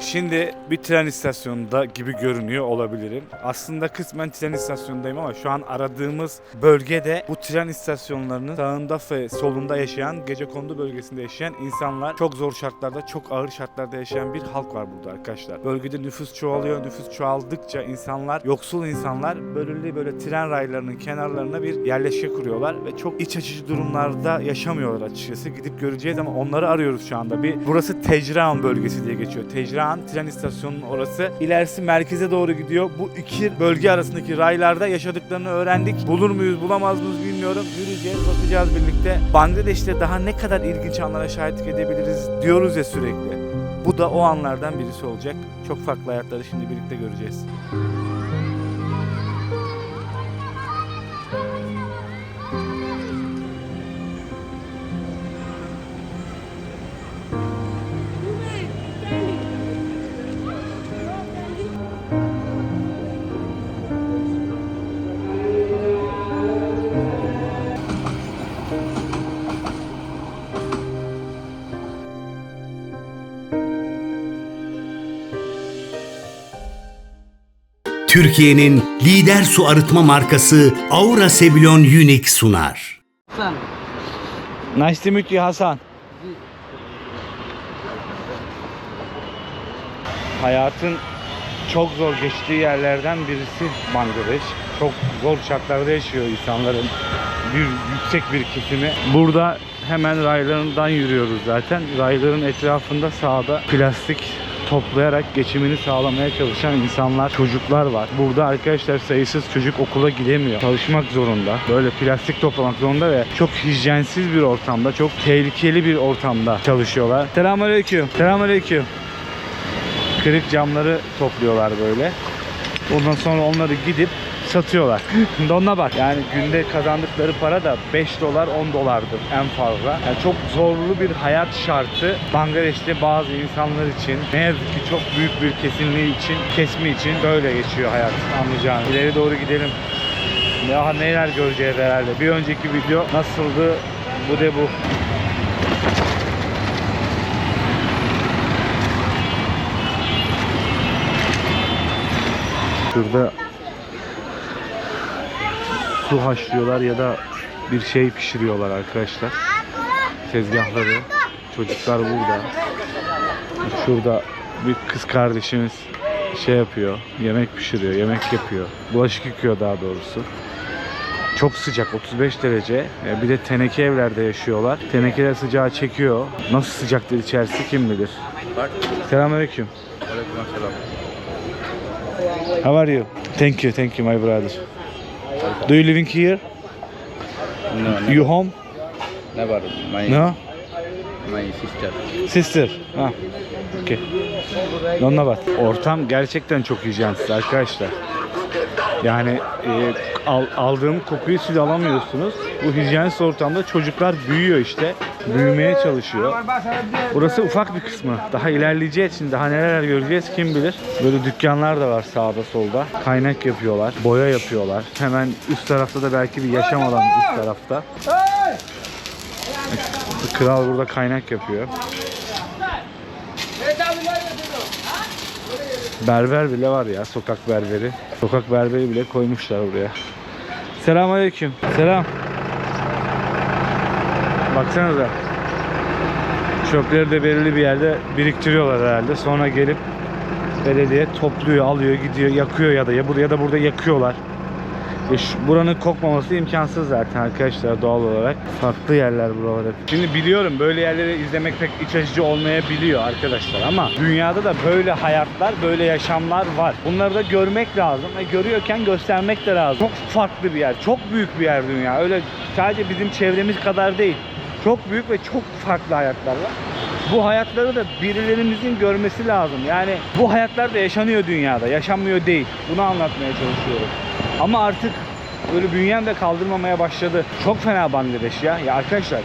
Şimdi bir tren istasyonunda gibi görünüyor olabilirim. Aslında kısmen tren istasyonundayım ama şu an aradığımız bölgede bu tren istasyonlarının sağında ve solunda yaşayan, gecekondu bölgesinde yaşayan insanlar çok zor şartlarda, çok ağır şartlarda yaşayan bir halk var burada arkadaşlar. Bölgede nüfus çoğalıyor. Nüfus çoğaldıkça insanlar, yoksul insanlar böyle böyle tren raylarının kenarlarına bir yerleşke kuruyorlar ve çok iç açıcı durumlarda yaşamıyorlar açıkçası. Gidip göreceğiz ama onları arıyoruz şu anda. Bir burası Tecran bölgesi diye geçiyor. Tecran tren istasyonunun orası. İlerisi merkeze doğru gidiyor. Bu iki bölge arasındaki raylarda yaşadıklarını öğrendik. Bulur muyuz, bulamaz mıyız bilmiyorum. Yürüyeceğiz, bakacağız birlikte. Bangladeş'te daha ne kadar ilginç anlara şahitlik edebiliriz diyoruz ya sürekli. Bu da o anlardan birisi olacak. Çok farklı hayatları şimdi birlikte göreceğiz. Türkiye'nin lider su arıtma markası Aura Sebilon Unique sunar. Sen Nice to meet you Hasan. Hayatın çok zor geçtiği yerlerden birisi Bangladeş. Çok zor şartlarda yaşıyor insanların bir yüksek bir kesimi. Burada hemen raylarından yürüyoruz zaten. Rayların etrafında sağda plastik toplayarak geçimini sağlamaya çalışan insanlar, çocuklar var. Burada arkadaşlar sayısız çocuk okula gidemiyor. Çalışmak zorunda. Böyle plastik toplamak zorunda ve çok hijyensiz bir ortamda, çok tehlikeli bir ortamda çalışıyorlar. Selamünaleyküm. Selamünaleyküm. Kırık camları topluyorlar böyle. Ondan sonra onları gidip satıyorlar. Donuna bak. Yani günde kazandıkları para da 5 dolar 10 dolardır en fazla. Yani çok zorlu bir hayat şartı Bangladeş'te bazı insanlar için ne yazık ki çok büyük bir kesinliği için, kesimi için böyle geçiyor hayat anlayacağınız. İleri doğru gidelim. Daha neler göreceğiz herhalde. Bir önceki video nasıldı? Bu de bu. Şurada su haşlıyorlar ya da bir şey pişiriyorlar arkadaşlar. Tezgahları. Çocuklar burada. Şurada bir kız kardeşimiz şey yapıyor. Yemek pişiriyor, yemek yapıyor. Bulaşık yıkıyor daha doğrusu. Çok sıcak 35 derece. E, Bir de teneke evlerde yaşıyorlar. Tenekeler sıcağı çekiyor. Nasıl sıcaktır içerisi kim bilir. Selamünaleyküm. How are you? Thank you, thank you my brother. Do you living here? No, no, You home? never. My No? my sister. Sister. Ha. Okay. Onunla bak. Ortam gerçekten çok hijyensiz arkadaşlar. Yani e, al- aldığım kokuyu siz alamıyorsunuz. Bu hijyensiz ortamda çocuklar büyüyor işte. Büyümeye çalışıyor. Burası ufak bir kısmı. Daha ilerleyeceğiz şimdi. Daha neler göreceğiz kim bilir. Böyle dükkanlar da var sağda solda. Kaynak yapıyorlar. Boya yapıyorlar. Hemen üst tarafta da belki bir yaşam alanı üst tarafta. Kral burada kaynak yapıyor. Berber bile var ya sokak berberi. Sokak berberi bile koymuşlar buraya. Selamünaleyküm. Selam. Baksanıza. Çöpleri de belirli bir yerde biriktiriyorlar herhalde. Sonra gelip belediye topluyor, alıyor, gidiyor, yakıyor ya da ya burada ya da burada yakıyorlar. E şu- buranın kokmaması imkansız zaten arkadaşlar doğal olarak. Farklı yerler buralar hep. Şimdi biliyorum böyle yerleri izlemek pek iç açıcı olmayabiliyor arkadaşlar ama dünyada da böyle hayatlar, böyle yaşamlar var. Bunları da görmek lazım ve görüyorken göstermek de lazım. Çok farklı bir yer, çok büyük bir yer dünya. Öyle sadece bizim çevremiz kadar değil. Çok büyük ve çok farklı hayatlar var. Bu hayatları da birilerimizin görmesi lazım. Yani bu hayatlar da yaşanıyor dünyada, yaşanmıyor değil. Bunu anlatmaya çalışıyorum. Ama artık böyle bünyem de kaldırmamaya başladı. Çok fena Bangladeş ya. Ya arkadaşlar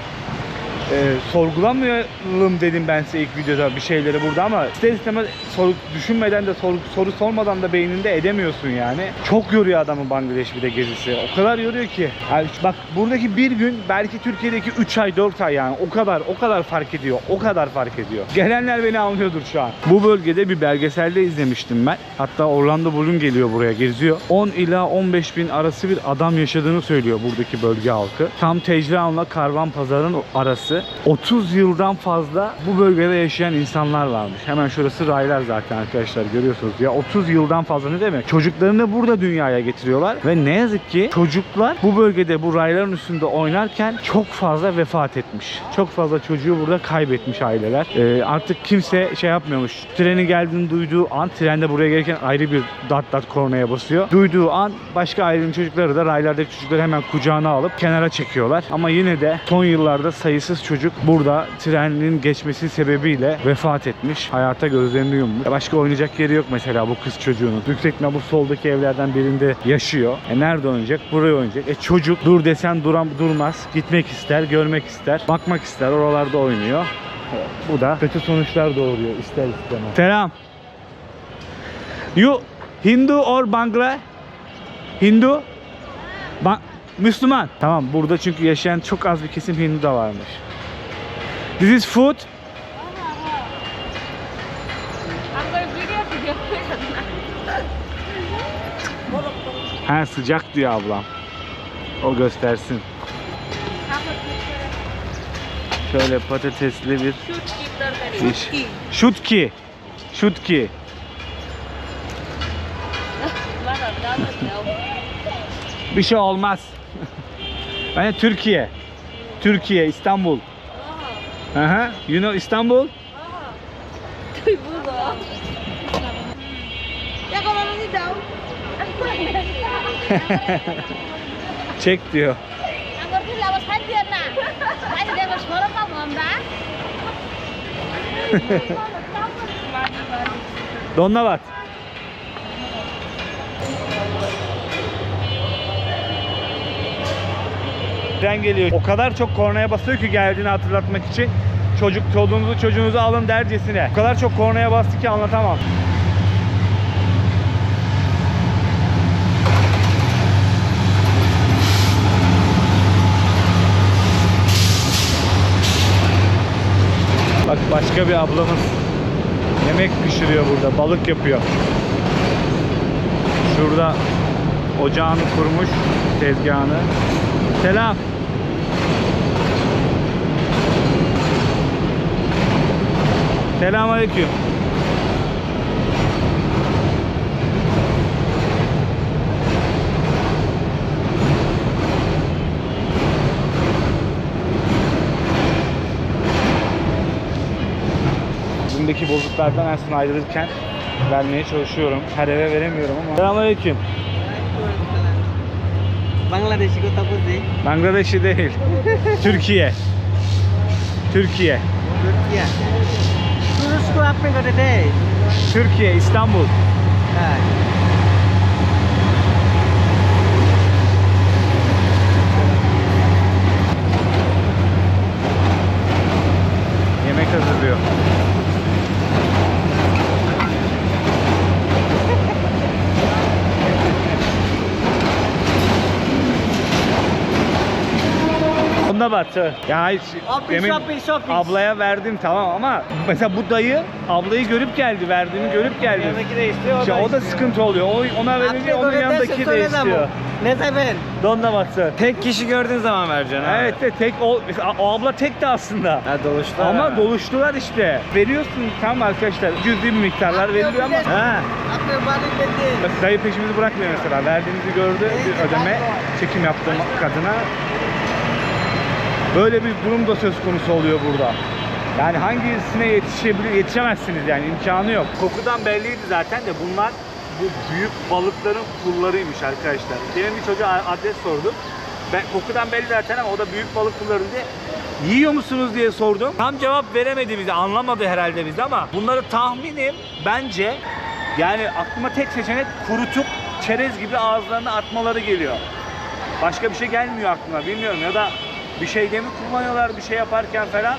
e, sorgulamayalım dedim ben size ilk videoda bir şeyleri burada ama ister istemez soru düşünmeden de soru, soru sormadan da beyninde edemiyorsun yani. Çok yoruyor adamı Bangladeş bir de gezisi. O kadar yoruyor ki. Yani bak buradaki bir gün belki Türkiye'deki 3 ay 4 ay yani o kadar o kadar fark ediyor. O kadar fark ediyor. Gelenler beni anlıyordur şu an. Bu bölgede bir belgeselde izlemiştim ben. Hatta Orlando Bloom geliyor buraya geziyor. 10 ila 15 bin arası bir adam yaşadığını söylüyor buradaki bölge halkı. Tam Tecraun'la Karvan Pazar'ın arası. 30 yıldan fazla bu bölgede yaşayan insanlar varmış. Hemen şurası raylar zaten arkadaşlar görüyorsunuz. Ya 30 yıldan fazla ne demek? Çocuklarını burada dünyaya getiriyorlar ve ne yazık ki çocuklar bu bölgede bu rayların üstünde oynarken çok fazla vefat etmiş. Çok fazla çocuğu burada kaybetmiş aileler. Ee, artık kimse şey yapmıyormuş. Treni geldiğini duyduğu an trende buraya gelirken ayrı bir dat dat kornaya basıyor. Duyduğu an başka ailenin çocukları da raylardaki çocukları hemen kucağına alıp kenara çekiyorlar. Ama yine de son yıllarda sayısız çocuk burada trenin geçmesi sebebiyle vefat etmiş. Hayata gözlerini yummuş. Başka oynayacak yeri yok mesela bu kız çocuğunun. Yüksek bu soldaki evlerden birinde yaşıyor. E nerede oynayacak? Buraya oynayacak. E çocuk dur desen duram durmaz. Gitmek ister, görmek ister, bakmak ister. Oralarda oynuyor. Bu da kötü sonuçlar doğuruyor ister istemez. Selam. You Hindu or Bangla? Hindu? Ba- Müslüman. Tamam burada çünkü yaşayan çok az bir kesim Hindu da varmış. This is food. Ha sıcak diyor ablam. O göstersin. Şöyle patatesli bir diş. Şutki. Şutki. Bir şey olmaz. Yani Türkiye. Türkiye, İstanbul. Aha. You know İstanbul? Çek diyor. Amba. Donlavat. Tren geliyor. O kadar çok kornaya basıyor ki geldiğini hatırlatmak için. Çocuk çoluğunuzu çocuğunuzu alın dercesine. O kadar çok kornaya bastı ki anlatamam. Bak başka bir ablamız yemek pişiriyor burada. Balık yapıyor. Şurada ocağını kurmuş tezgahını. Selam. Selamünaleyküm. Bundaki bozuklardan aslında ayrılırken vermeye çalışıyorum. Her eve veremiyorum ama. Selamünaleyküm. Bangladeş'i kota buzi. Bangladeş'i değil. Türkiye. Türkiye. Türkiye you to Africa today? Türkiye, İstanbul. Evet. Yemek hazırlıyor. Buna batı. Ya hayır. Demin shopping, shopping. ablaya verdim tamam ama mesela bu dayı ablayı görüp geldi. Verdiğini görüp geldi. Yanındaki de istiyor. o da Ya o da sıkıntı oluyor. O, ona verince onun yanındaki de istiyor. Ne de ben. Donla batı. Tek kişi gördüğün zaman vereceksin abi. Evet de tek o, o abla tek de aslında. Ha doluştu. Ama doluştular işte. Veriyorsun tam arkadaşlar cüzdi bir miktarlar veriliyor ama. Ha. Abi bana dedi. Dayı peşimizi bırakmıyor mesela. Verdiğimizi gördü bir ödeme çekim yaptı kadına Böyle bir durum da söz konusu oluyor burada. Yani hangisine yetişebilir, yetişemezsiniz yani imkanı yok. Kokudan belliydi zaten de bunlar bu büyük balıkların pullarıymış arkadaşlar. Demin bir çocuğa adres sordum. Ben kokudan belli zaten ama o da büyük balık pulları diye. Yiyor musunuz diye sordum. Tam cevap veremedi bize. Anlamadı herhalde bizi ama bunları tahminim bence yani aklıma tek seçenek kurutup çerez gibi ağızlarına atmaları geliyor. Başka bir şey gelmiyor aklıma bilmiyorum ya da bir şeyde mi kullanıyorlar bir şey yaparken falan.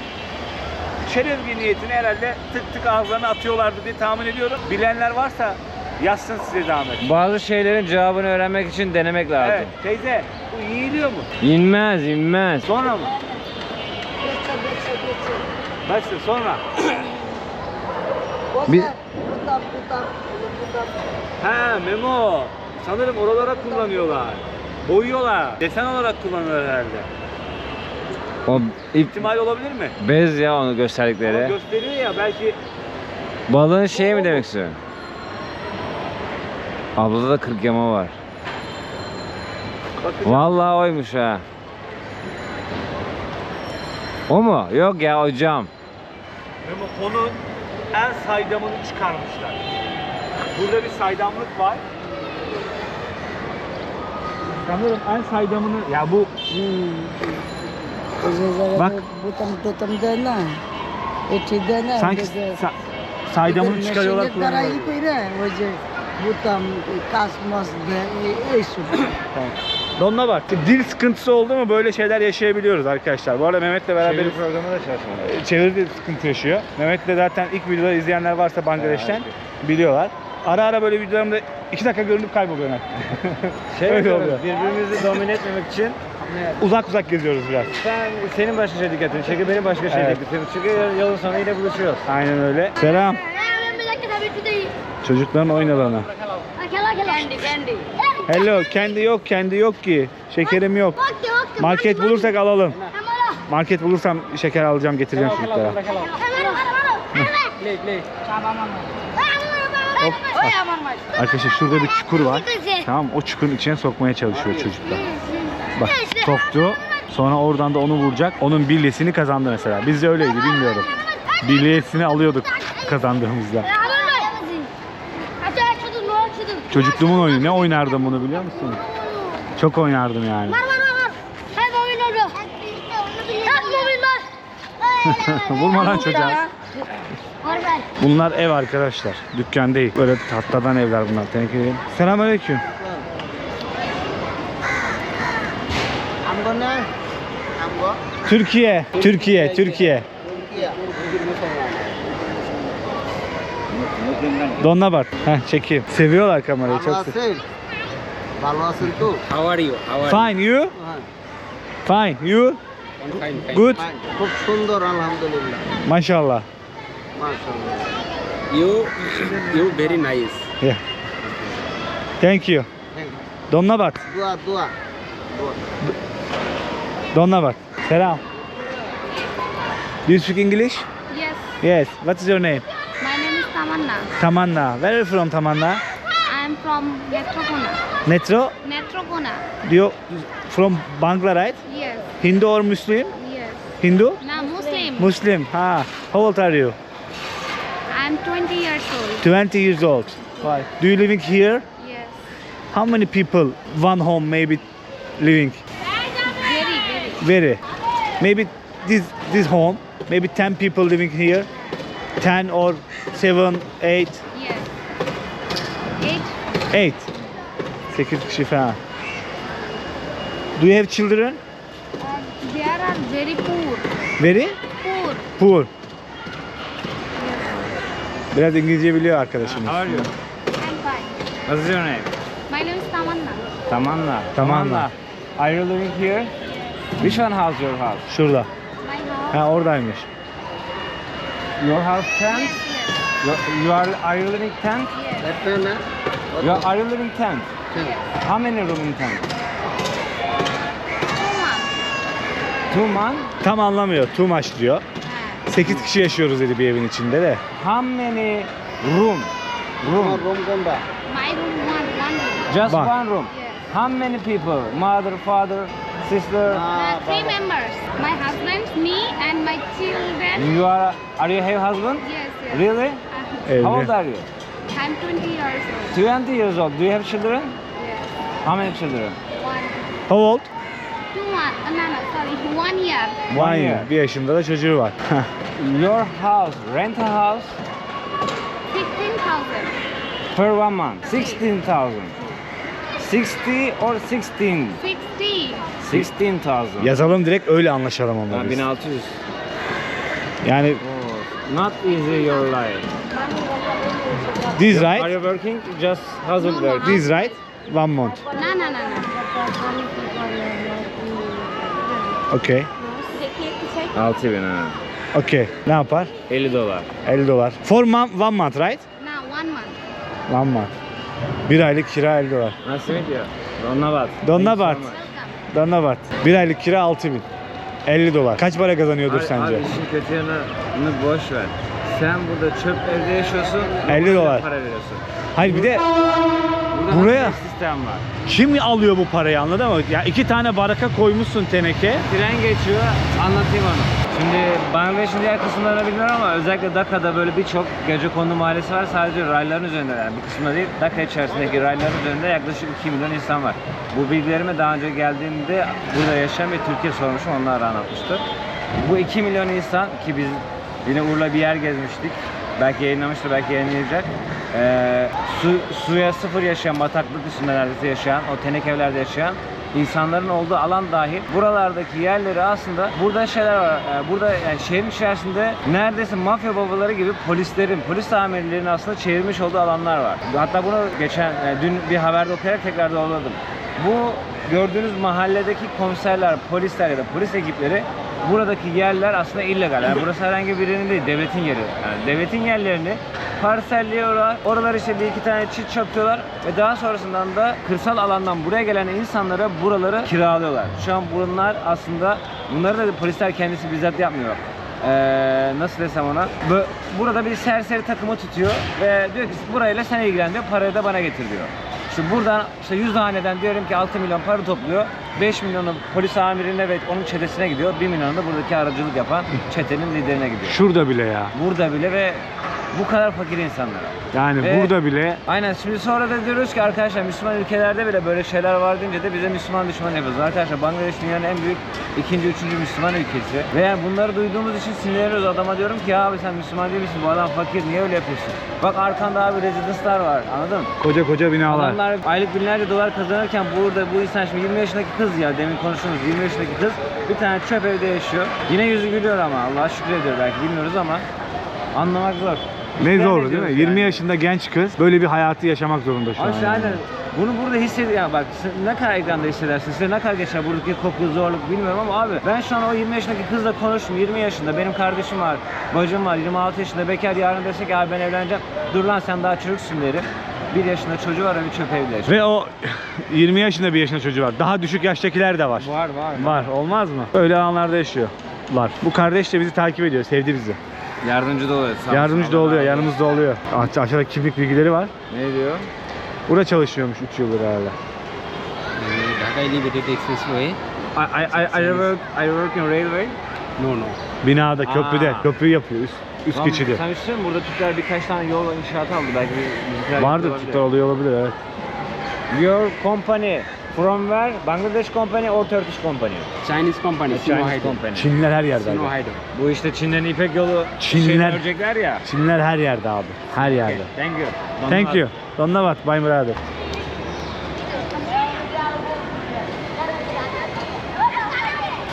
Şeref niyetine herhalde tık tık ağızlarına atıyorlardı diye tahmin ediyorum. Bilenler varsa yazsın size zahmet. Bazı şeylerin cevabını öğrenmek için denemek lazım. Evet teyze bu yiyiliyor mu? İnmez, inmez. Sonra mı? Nasıl sonra? Bir, Ha Memo. Sanırım oralara kullanıyorlar. Boyuyorlar. Desen olarak kullanıyorlar herhalde. O ip İhtimal olabilir mi? bez ya onu Ama gösterdikleri. gösteriyor ya belki Balığın şeyi mi demek istiyorsun? Ablada da 40 yama var. bakacağım. Vallahi oymuş ha. O mu? Yok ya o cam. Memo onun en saydamını çıkarmışlar. Burada bir saydamlık var. Sanırım en saydamını ya bu Bak. Butam tutam dana. Eti dana. sanki sa- saydamını çıkarıyorlar kullanıyorlar. Butam kasmos de esu. Donuna bak. Dil sıkıntısı oldu mu böyle şeyler yaşayabiliyoruz arkadaşlar. Bu arada Mehmet'le beraber programı da çalışmalı. çeviri de sıkıntı yaşıyor. Mehmet de zaten ilk videoları izleyenler varsa Bangladeş'ten biliyorlar. Ara ara böyle videolarımda iki dakika görünüp kayboluyor. Şey Öyle oluyor. birbirimizi domine etmemek için Uzak uzak geziyoruz biraz. sen senin başka şey dikkatini çekiyor, benim başka şey Evet. dikkatimi çekiyor. Yolun sonu yine buluşuyoruz. Aynen öyle. Selam. Çocukların oyun alanı. Candy, candy. Hello. Kendi yok, kendi yok ki. Şekerim yok. Market bulursak alalım. Market bulursam şeker alacağım, getireceğim çocuklara. Hop. Arkadaşlar şurada bir çukur var. Tamam o çukurun içine sokmaya çalışıyor çocuklar. Bak soktu. Sonra oradan da onu vuracak. Onun bilyesini kazandı mesela. Bizde öyleydi bilmiyorum. Bilyesini alıyorduk kazandığımızda. Çocukluğumun oyunu. Ne oynardım bunu biliyor musun? Çok oynardım yani. Vurma lan çocuğa. Bunlar ev arkadaşlar. Dükkan değil. Böyle tahtadan evler bunlar. Teneke değil. Selamünaleyküm. Türkiye. Türkiye. Türkiye. Donla bak. Heh çekeyim. Seviyorlar kamerayı çok. sev- আছেন ভালো আছেন তো How are you? How are Fine you? হ্যাঁ Fine you? you? Fine, fine. Good? খুব সুন্দর আলহামদুলিল্লাহ Maşallah. মাশাআল্লাহ You, you very nice. Yeah. Thank you. Donla bak. দোয়া দোয়া Donla bak. Selam. Do you speak English? Yes, Yes. What is your name? my name is Tamanna. Tamanna. Where are you from Tamanna? I am from Netrokona. Netro? Netrokona. You from Bangla, right? Yes, Hindu or Muslim? yes. Hindu? Now Muslim. Muslim. Ha. How old are you? I am 20 years old. 20 years old. Why? Do you living here? Yes. How many people one home maybe living? Very. Maybe this this home, maybe 10 people living here. 10 or 7, 8, Yes. Eight. 8. 8 kişi falan. Do you have children? Uh, they are very poor. Very Poor. poor. Biraz İngilizce biliyor arkadaşımız. How are you? I'm fine. What's your name? My name is Tamanna. Tamanna. Tamanna. Are you living here? Which one house your house? Şurada. Ha oradaymış. Your house tent? Your, you are are you living tent? You are, are you living tent? How many room in tent? Two man? Tam anlamıyor. Too much diyor. 8 kişi yaşıyoruz dedi bir evin içinde de. How many room? Room. My room one, one room. Just Bak. one room. How many people? Mother, father, sister? Uh, three members. My husband, me, and my children. You are are you have husband? Yes, yes. Really? Uh, How old Evli. are you? I'm 20 years old. 20 years old. Do you have children? Yes. How many children? One. How old? Two one. Uh, no, no, sorry. One year. One One year. year. Bir yaşında da çocuğu var. Your house, rent a house 16,000. per one month. 16,000. 60 or 16? 60. 16,000. Yazalım direkt öyle anlaşalım Ha, onunla biz. 1600. Yani Oh, not easy your life. this Are right? you working? Just hustle work. This right? One month. No, no, no, no. Okay. Take care to check. 6000 ha. Okay. Ne yapar? 50 dolar. 50 dolar. For month, one month right? Now, one month. One month. Bir aylık kira 50 dolar. Meet you. Donnabat. Donnabat. Danabat. Bir aylık kira 6000. 50 dolar. Kaç para kazanıyordur Abi- sence? Abi işin kötü yanını boş ver. Sen burada çöp evde yaşıyorsun. 50 dokuz dolar. Para veriyorsun. Hayır bir de Burada Buraya- nasıl bir sistem var. kim alıyor bu parayı anladın mı? Ya iki tane baraka koymuşsun teneke. Tren geçiyor, anlatayım onu. Şimdi Bangladeş'in diğer kısımlarını bilmiyorum ama özellikle Dhaka'da böyle birçok gece kondu mahallesi var. Sadece rayların üzerinde yani bir kısmında değil, Dhaka içerisindeki rayların üzerinde yaklaşık 2 milyon insan var. Bu bilgilerimi daha önce geldiğimde burada yaşayan bir Türkiye sormuşum, onlar da anlatmıştı. Bu 2 milyon insan ki biz yine Urla bir yer gezmiştik. Belki yayınlamıştır, belki yayınlayacak. Ee, su, suya sıfır yaşayan, bataklık üstünde neredeyse yaşayan, o tenek evlerde yaşayan insanların olduğu alan dahil buralardaki yerleri aslında burada şeyler var. Ee, Burada yani şehrin içerisinde neredeyse mafya babaları gibi polislerin, polis amirlerinin aslında çevirmiş olduğu alanlar var. Hatta bunu geçen yani dün bir haberde okuyarak tekrar doğruladım. Bu gördüğünüz mahalledeki komiserler, polisler ya da polis ekipleri buradaki yerler aslında illegal. Yani burası herhangi birinin değil, devletin yeri. Yani devletin yerlerini parselliyorlar. Oralar işte bir iki tane çit çöpüyorlar ve daha sonrasından da kırsal alandan buraya gelen insanlara buraları kiralıyorlar. Şu an bunlar aslında bunları da polisler kendisi bizzat yapmıyor. Ee, nasıl desem ona burada bir serseri takımı tutuyor ve diyor ki burayla sen ilgilen diyor parayı da bana getir diyor. İşte buradan işte 100 haneden diyelim ki 6 milyon para topluyor. 5 milyonu polis amirine ve onun çetesine gidiyor. 1 milyonu da buradaki aracılık yapan çetenin liderine gidiyor. Şurada bile ya. Burada bile ve bu kadar fakir insanlar. Yani Ve- burada bile Aynen şimdi sonra da diyoruz ki arkadaşlar Müslüman ülkelerde bile böyle şeyler var deyince de bize Müslüman düşman yapıyoruz. Arkadaşlar Bangladeş dünyanın en büyük ikinci, üçüncü Müslüman ülkesi. Ve yani bunları duyduğumuz için sinirleniyoruz. Adama diyorum ki ya abi sen Müslüman değil misin? Bu adam fakir niye öyle yapıyorsun? Bak arkanda abi rezidanslar var anladın mı? koca koca binalar. Adamlar aylık binlerce dolar kazanırken burada bu insan şimdi 20 yaşındaki kız ya demin konuştuğumuz 20 yaşındaki kız bir tane çöp evde yaşıyor. Yine yüzü gülüyor ama Allah'a şükür ediyor belki bilmiyoruz ama anlamak zor. Ne zor değil mi? yani. 20 yaşında genç kız böyle bir hayatı yaşamak zorunda şu an. Abi yani. bunu burada hissediyor yani bak ne kadar ekranda hissedersin size ne kadar geçer buradaki koku zorluk bilmiyorum ama abi ben şu an o 20 yaşındaki kızla konuştum 20 yaşında benim kardeşim var bacım var 26 yaşında bekar yarın desek ki abi ben evleneceğim dur lan sen daha çocuksun derim 1 yaşında çocuğu var ve çöp evde. Ve o 20 yaşında bir yaşında çocuğu var. Daha düşük yaştakiler de var. Var var. Var. Olmaz mı? Öyle alanlarda yaşıyorlar. Bu kardeş de bizi takip ediyor. Sevdi bizi. Yardımcı da oluyor. sağ Yardımcı da oluyor. Yanımızda oluyor. Aş- Aşağıda kimlik bilgileri var. Ne diyor? Burada çalışıyormuş 3 yıldır herhalde. Dhaka Elevated Expressway. I, I, I, I work, I work in railway. No, no. Binada, köprüde. Aa. Köprüyü yapıyor. Üst, üst Lan geçidi. Sen mi? Burada Türkler birkaç tane yol inşaatı aldı. Belki bir- bizimkiler Vardır olabilir. Türkler oluyor olabilir evet. Your company from where? Bangladesh company or Turkish company? Chinese company, Chinese Hydro. company. Çinliler her yerde abi. Bu işte Çin'den İpek yolu Çinliler- şey örecekler ya. Çinliler her yerde abi. Her yerde. Okay, Thank you. Thank you. Donnavat, bye brother.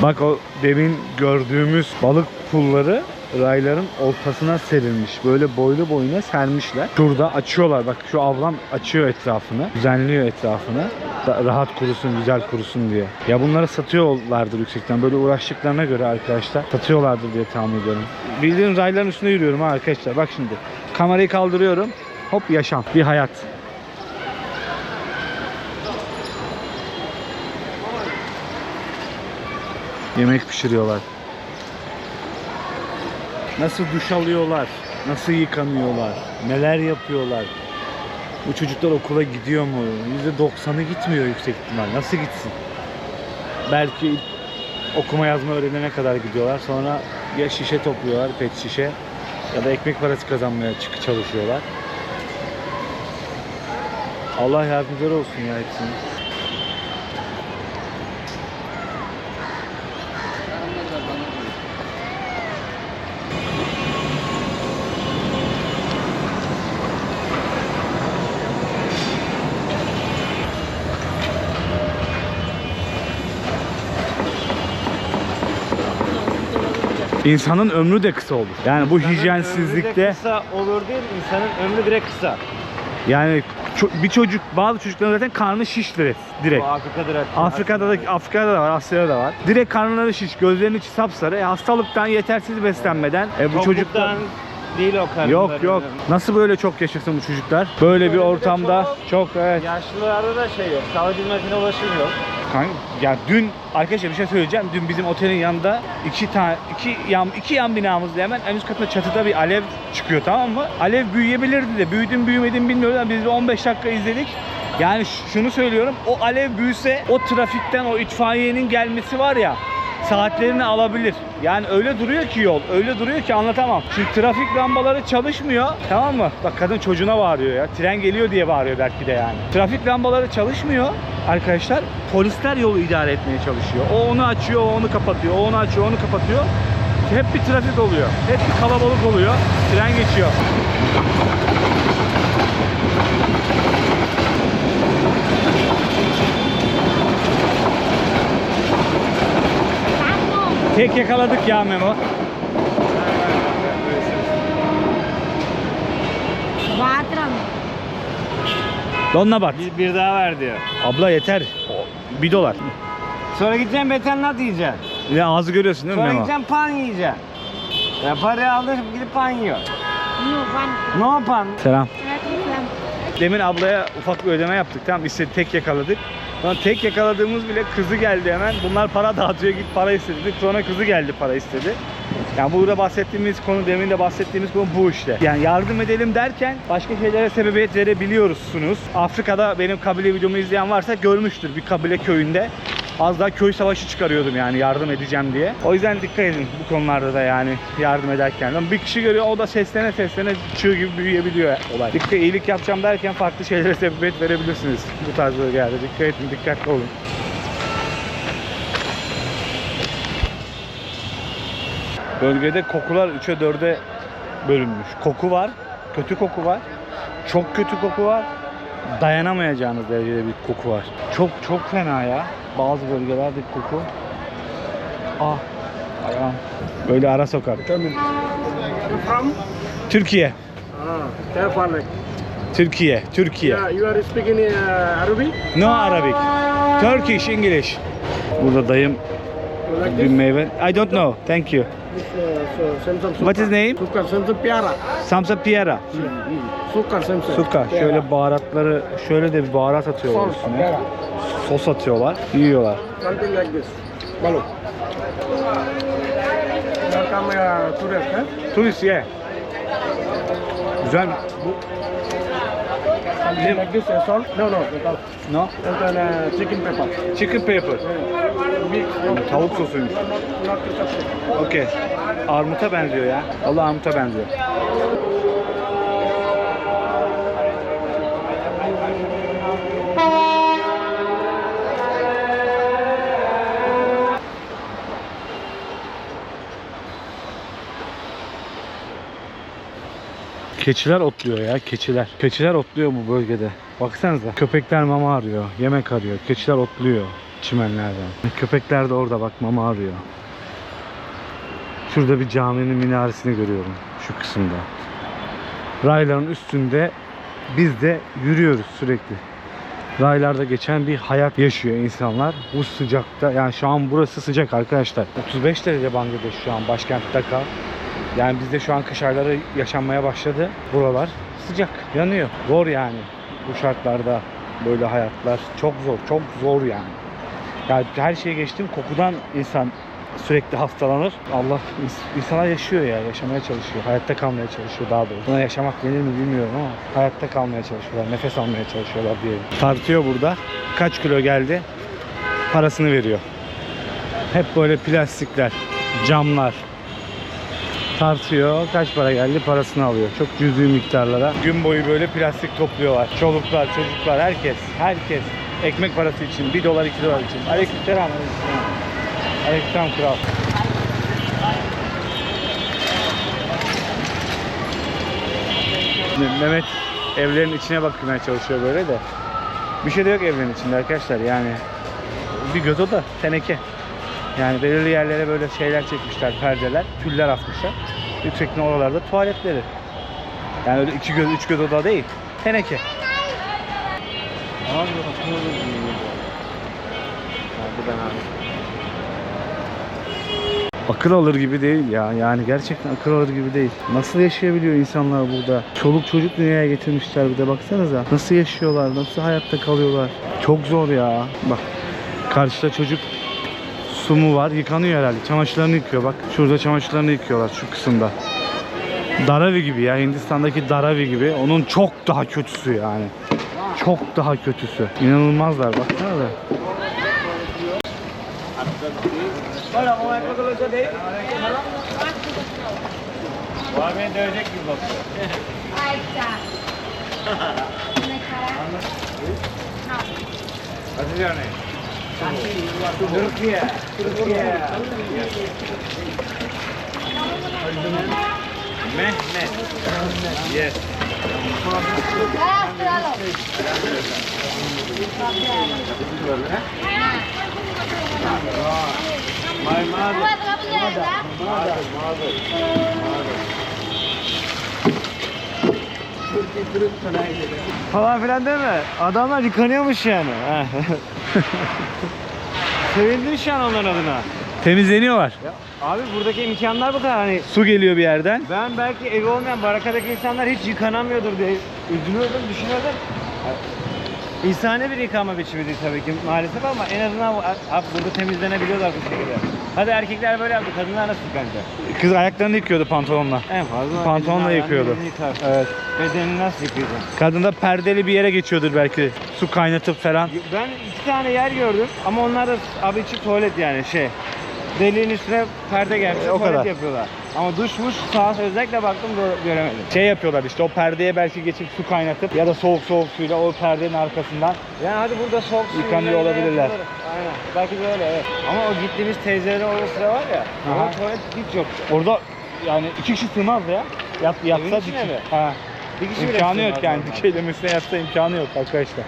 Bak o demin gördüğümüz balık pulları rayların ortasına serilmiş. Böyle boylu boyuna sermişler. Şurada açıyorlar. Bak şu avlan açıyor etrafını. Düzenliyor etrafını. Rahat kurusun, güzel kurusun diye. Ya bunları satıyorlardır yüksekten. Böyle uğraştıklarına göre arkadaşlar satıyorlardır diye tahmin ediyorum. Bildiğin rayların üstünde yürüyorum ha arkadaşlar. Bak şimdi. Kamerayı kaldırıyorum. Hop yaşam. Bir hayat. Yemek pişiriyorlar. Nasıl duş alıyorlar? Nasıl yıkanıyorlar? Neler yapıyorlar? Bu çocuklar okula gidiyor mu? %90'ı gitmiyor yüksek ihtimal. Nasıl gitsin? Belki okuma yazma öğrenene kadar gidiyorlar. Sonra ya şişe topluyorlar, pet şişe ya da ekmek parası kazanmaya çık çalışıyorlar. Allah yardımcıları olsun ya hepsinin. İnsanın ömrü de kısa olur. Yani bu İnsanın hijyensizlikte kısa olur değil, insanın ömrü direkt kısa. yani bir çocuk bazı çocukların zaten karnı şiş direkt. direkt. Bu Afrika direkt. Afrika'da da Afrika'da da var, Asya'da da var. Direkt karnları şiş, gözlerinin içi sapsarı. E, hastalıktan, yetersiz beslenmeden e, bu çocuklar değil o karınları. Yok yok. Nasıl böyle çok yaşasın bu çocuklar? Böyle bir ortamda çok evet. Yaşlılarda da şey yok. Sağlık hizmetine ulaşım yok. Kanka, ya dün arkadaşlar bir şey söyleyeceğim. Dün bizim otelin yanında iki tane iki yan iki yan binamızda hemen en üst katında çatıda bir alev çıkıyor tamam mı? Alev büyüyebilirdi de büyüdüm büyümedim bilmiyorum ama biz bir 15 dakika izledik. Yani şunu söylüyorum. O alev büyüse o trafikten o itfaiyenin gelmesi var ya saatlerini alabilir. Yani öyle duruyor ki yol. Öyle duruyor ki anlatamam. Çünkü trafik lambaları çalışmıyor. Tamam mı? Bak kadın çocuğuna bağırıyor ya. Tren geliyor diye bağırıyor belki de yani. Trafik lambaları çalışmıyor arkadaşlar. Polisler yolu idare etmeye çalışıyor. O onu açıyor, o onu kapatıyor. O onu açıyor, onu kapatıyor. Hep bir trafik oluyor. Hep bir kalabalık oluyor. Tren geçiyor. Tek yakaladık ya Memo. Bathroom. Donla bat. Bir, bir daha ver diyor. Abla yeter. Bir dolar. Sonra gideceksin betenlat yiyeceksin. Ne ağzı görüyorsun değil mi Sonra Memo? gideceksin pan yiyeceksin. Ya parayı aldın gidip pan yiyor. No one. No pan. Selam. Bathroom. Demin ablaya ufak bir ödeme yaptık. Tamam istedi tek yakaladık. Sonra tek yakaladığımız bile kızı geldi hemen. Bunlar para dağıtıyor git para istedik. Sonra kızı geldi para istedi. Yani burada bahsettiğimiz konu demin de bahsettiğimiz konu bu işte. Yani yardım edelim derken başka şeylere sebebiyet verebiliyorsunuz. Afrika'da benim kabile videomu izleyen varsa görmüştür bir kabile köyünde. Az daha köy savaşı çıkarıyordum yani yardım edeceğim diye. O yüzden dikkat edin bu konularda da yani yardım ederken. Bir kişi görüyor o da seslene seslene çığ gibi büyüyebiliyor olay. Dikkat iyilik yapacağım derken farklı şeylere sebebiyet verebilirsiniz bu tarz bölgelerde. Dikkat edin, dikkatli olun. Bölgede kokular 3'e 4'e bölünmüş. Koku var, kötü koku var, çok kötü koku var, dayanamayacağınız derecede bir koku var. Çok çok fena ya. Bazı bölgelerde koku. Ah, ayağım. Böyle ara sokak. Türkiye. Türkiye, Türkiye. you are speaking uh, Arabic? No Arabic. Turkish, English. Burada dayım like bir meyve. I don't know. Thank you. This, uh, so, What is name? Samsung Piara. Samsa Piera. Suka, Samsung. Suka. Şöyle baharatları, şöyle de bir baharat atıyorlar Sos, üstüne. Sos atıyorlar. Yiyorlar. Something like this. Welcome uh, tourist, eh? Turist ye. Güzel. Bu like this, uh, salt? No, no, without. no? And then uh, chicken pepper. Chicken pepper. Mix. No, Tavuk sosuymuş. Okey. Armuta benziyor ya. Allah armuta benziyor. Keçiler otluyor ya keçiler. Keçiler otluyor bu bölgede. Baksanıza köpekler mama arıyor, yemek arıyor. Keçiler otluyor çimenlerden. Köpekler de orada bak mama arıyor. Şurada bir caminin minaresini görüyorum şu kısımda. Rayların üstünde biz de yürüyoruz sürekli. Raylarda geçen bir hayat yaşıyor insanlar. Bu sıcakta yani şu an burası sıcak arkadaşlar. 35 derece Bangladeş şu an başkent Dhaka. Yani bizde şu an kış ayları yaşanmaya başladı. Buralar sıcak, yanıyor. Zor yani bu şartlarda böyle hayatlar. Çok zor, çok zor yani. Yani her şeye geçtim kokudan insan sürekli hastalanır. Allah ins- insanlar yaşıyor ya, yaşamaya çalışıyor. Hayatta kalmaya çalışıyor daha doğrusu. Buna yaşamak denir mi bilmiyorum ama hayatta kalmaya çalışıyorlar, nefes almaya çalışıyorlar diyelim. Tartıyor burada. Kaç kilo geldi? Parasını veriyor. Hep böyle plastikler, camlar, tartıyor. Kaç para geldi parasını alıyor. Çok cüzi miktarlara. Gün boyu böyle plastik topluyorlar. Çoluklar, çocuklar, herkes. Herkes. Ekmek parası için. 1 dolar, 2 dolar için. Aleykümselam. Aleykümselam. Kral. Mehmet evlerin içine bakmaya çalışıyor böyle de. Bir şey de yok evlerin içinde arkadaşlar yani. Bir göz o da teneke. Yani belirli yerlere böyle şeyler çekmişler, perdeler, tüller asmışlar. Yüksekliğin oralarda tuvaletleri. Yani öyle iki göz, üç göz oda değil. Teneke. Abi ben abi. Akıl alır gibi değil ya. Yani gerçekten akıl alır gibi değil. Nasıl yaşayabiliyor insanlar burada? Çoluk çocuk dünyaya getirmişler bir de baksanıza. Nasıl yaşıyorlar? Nasıl hayatta kalıyorlar? Çok zor ya. Bak karşıda çocuk su mu var? Yıkanıyor herhalde. Çamaşırlarını yıkıyor bak. Şurada çamaşırlarını yıkıyorlar şu kısımda. Daravi gibi ya. Hindistan'daki Daravi gibi. Onun çok daha kötüsü yani. Çok daha kötüsü. İnanılmazlar baksana da. Bu abi beni dövecek gibi bakıyor. What's your name? Türkiye. Türkiye. Mehmet. Yes. My mother. Falan filan değil mi? Adamlar yıkanıyormuş yani. Sevindin şu an onların adına. Temizleniyorlar. Abi buradaki imkanlar bu kadar hani Su geliyor bir yerden. ben belki evi olmayan barakadaki insanlar hiç yıkanamıyordur diye üzülüyordum, düşünüyordum. İnsani bir yıkama biçimi değil tabii ki maalesef ama en azından abi burada temizlenebiliyorlar bu şekilde. Hadi erkekler böyle yaptı, kadınlar nasıl yıkanacak? Kız ayaklarını yıkıyordu pantolonla. En fazla Pantolonla yıkıyordu. yıkar. Evet. Bedenini nasıl yıkayacaksın? Kadın da perdeli bir yere geçiyordur belki. Su kaynatıp falan. Ben iki tane yer gördüm ama onlar da abi içi tuvalet yani şey. Deliğin üstüne perde gelmiş, E, o kadar. yapıyorlar. Ama duşmuş sağa özellikle baktım gö- göremedim. Şey yapıyorlar işte o perdeye belki geçip su kaynatıp ya da soğuk soğuk suyla o perdenin arkasından Yani hadi burada soğuk su Yıkanıyor olabilirler. yapılır. Aynen. Belki de öyle evet. Ama o gittiğimiz teyzelerin orada sıra var ya. Aha. Orada tuvalet hiç yok. orada yani iki kişi sığmaz ya. Yat, yatsa içine mi? Ha. Bir kişi bile İmkanı sığmaz yok yani normal. dikeylemesine yatsa imkanı yok arkadaşlar.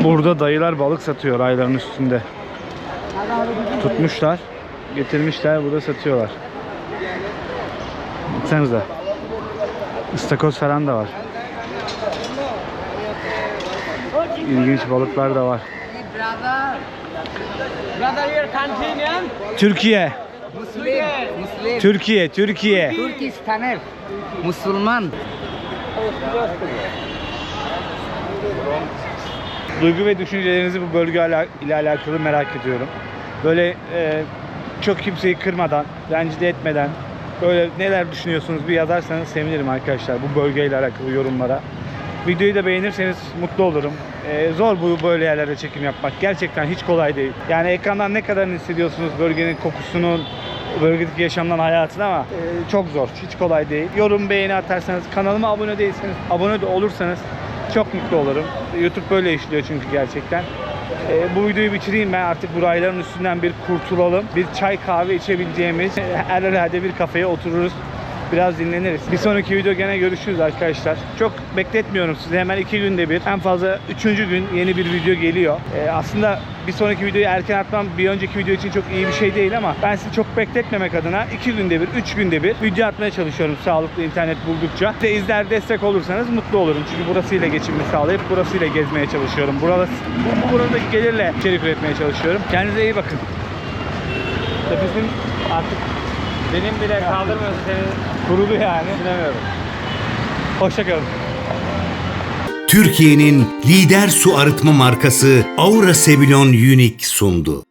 Burada dayılar balık satıyor ayların üstünde. Tutmuşlar, getirmişler, burada satıyorlar. Baksanıza. Istakoz falan da var. İlginç balıklar da var. Türkiye. Türkiye, Türkiye. Türkistan'er. Müslüman. Duygu ve düşüncelerinizi bu bölge ala- ile alakalı merak ediyorum. Böyle e, çok kimseyi kırmadan, rencide etmeden böyle neler düşünüyorsunuz bir yazarsanız sevinirim arkadaşlar bu bölgeyle alakalı yorumlara. Videoyu da beğenirseniz mutlu olurum. E, zor bu böyle yerlerde çekim yapmak. Gerçekten hiç kolay değil. Yani ekrandan ne kadar hissediyorsunuz bölgenin kokusunun, bölgedeki yaşamdan hayatın ama e, çok zor. Hiç kolay değil. Yorum, beğeni atarsanız, kanalıma abone değilseniz, abone de olursanız çok mutlu olurum. YouTube böyle işliyor çünkü gerçekten. Ee, bu videoyu bitireyim ben artık bu rayların üstünden bir kurtulalım. Bir çay kahve içebileceğimiz her herhalde bir kafeye otururuz. Biraz dinleniriz. Bir sonraki video gene görüşürüz arkadaşlar. Çok bekletmiyorum sizi. Hemen iki günde bir. En fazla üçüncü gün yeni bir video geliyor. Ee, aslında bir sonraki videoyu erken atmam bir önceki video için çok iyi bir şey değil ama ben sizi çok bekletmemek adına iki günde bir, üç günde bir video atmaya çalışıyorum sağlıklı internet buldukça. Size izler destek olursanız mutlu olurum. Çünkü burasıyla geçimimi sağlayıp burasıyla gezmeye çalışıyorum. Burası, bu, bu buradaki gelirle içerik üretmeye çalışıyorum. Kendinize iyi bakın. Nefesim artık Benim bile kaldırmıyorsa seni kurudu yani. düşünemiyorum. Hoşçakalın. Türkiye'nin lider su arıtma markası Aura Sebilon Unique sundu.